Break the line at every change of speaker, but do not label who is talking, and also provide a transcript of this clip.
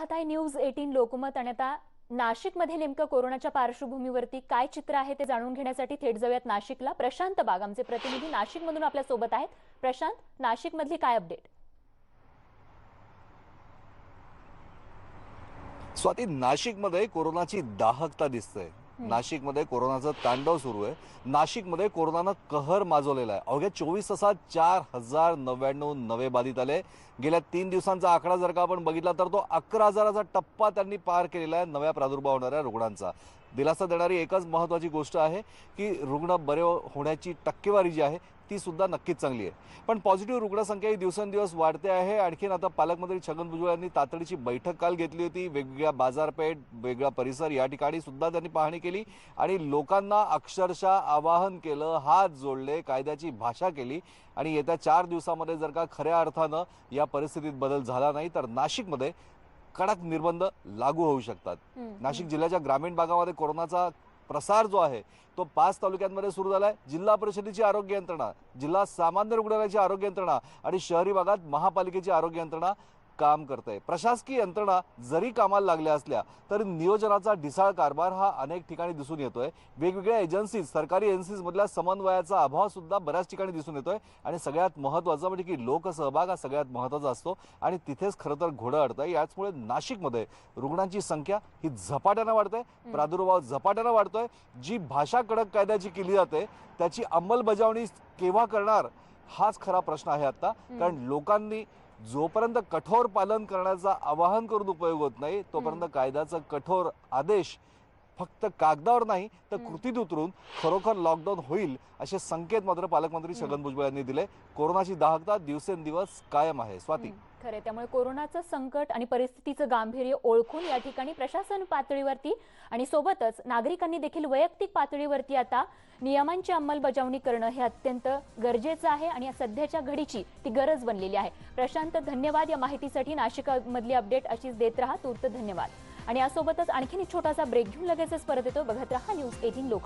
पाहताय news eighteen Lokmat आणि आता नाशिकमध्ये नेमकं कोरोनाच्या पार्श्वभूमीवरती काय चित्र आहे ते जाणून घेण्यासाठी थेट जाऊयात नाशिकला. प्रशांत बाग आमचे प्रतिनिधी नाशिकमधून आपल्यासोबत आहेत. प्रशांत नाशिकमधली काय अपडेट
स्वाती नाशिकमध्ये कोरोनाची दाहकता दिसते नाशिकमध्ये कोरोनाचं तांडव सुरू आहे. नाशिकमध्ये कोरोनानं कहर माजवलेला आहे. अवघ्या चोवीस तासात चार हजार नव्याण्णव नवे बाधित आले. गेल्या तीन दिवसांचा आकडा जर का आपण बघितला तर तो अकरा हजाराचा टप्पा त्यांनी पार केलेला आहे नव्या प्रादुर्भाव होणाऱ्या रुग्णांचा. दिलासा देणारी एकच महत्त्वाची गोष्ट आहे की रुग्ण बरे होण्याची टक्केवारी जी आहे ती सुद्धा नक्कीच चांगली आहे. पण पॉझिटिव्ह रुग्णसंख्या ही दिवसेंदिवस वाढते आहे. आणखीन आता पालकमंत्री छगन भुजबळ यांनी तातडीची बैठक काल घेतली होती. वेगवेगळ्या बाजारपेठ वेगळा परिसर या ठिकाणी सुद्धा त्यांनी पाहणी केली आणि लोकांना अक्षरशः आवाहन केलं हात जोडले कायद्याची भाषा केली आणि येत्या चार दिवसामध्ये जर का खऱ्या अर्थानं या परिस्थितीत बदल झाला नाही तर नाशिकमध्ये कडक निर्बंध लागू होऊ शकतात. नाशिक जिल्ह्याच्या ग्रामीण भागामध्ये कोरोनाचा प्रसार जो आहे तो पाच तालुक्यांमध्ये सुरू झालाय. जिल्हा परिषदेची आरोग्य यंत्रणा जिल्हा सामान्य रुग्णालयाची आरोग्य यंत्रणा आणि शहरी भागात महापालिकेची आरोग्य यंत्रणा काम करते प्रशासकीय यंत्रणा जरी कामाला लागल्या असल्या तरी नियोजनाचा ढिसाळ कारभार हा अनेक ठिकाणी दिसून येतोय. वेगवेगळ्या एजन्सीज सरकारी एजन्सीज मधल्या समन्वयाचा अभाव सुद्धा बऱ्याच ठिकाणी दिसून येतोय. आणि सगळ्यात महत्वाचं म्हणजे की लोकसहभाग हा सगळ्यात महत्त्वाचा असतो. आणि तिथेच खरं तर घोडं अडतंय. याचमुळे नाशिकमध्ये रुग्णांची संख्या ही झपाट्यानं वाढते प्रादुर्भाव झपाट्यानं वाढतोय. जी भाषा कडक कायद्याची केली जाते त्याची अंमलबजावणी केव्हा करणार हाच खरा प्रश्न आहे आता कारण लोकांनी जोपर्यंत कठोर पालन करण्याचं आवाहन करून उपयोग होत नाही तोपर्यंत कायद्याचा कठोर आदेश फक्त कागदावर नाही तर. कृतीत उतरून खरोखर लॉकडाऊन होईल असे संकेत मात्र पालकमंत्री छगन भुजबळ यांनी दिले. कोरोनाची दाहकता दिवसेंदिवस कायम आहे. स्वाती.
खरंय त्यामुळे कोरोनाचं संकट आणि परिस्थितीचं गांभीर्य ओळखून या ठिकाणी प्रशासन पातळीवरती आणि सोबतच नागरिकांनी देखील वैयक्तिक पातळीवरती आता नियमांची अंमलबजावणी करणं हे अत्यंत गरजेचं आहे आणि या सध्याच्या घडीची ती गरज बनलेली आहे. प्रशांत धन्यवाद या माहितीसाठी. नाशिकमधली अपडेट अशीच देत राहा. तूर्त धन्यवाद. आणि यासोबतच आणखीन एक छोटासा ब्रेक घेऊन लगेचच परत येतो. बघत राहा न्यूज एटीन लोक.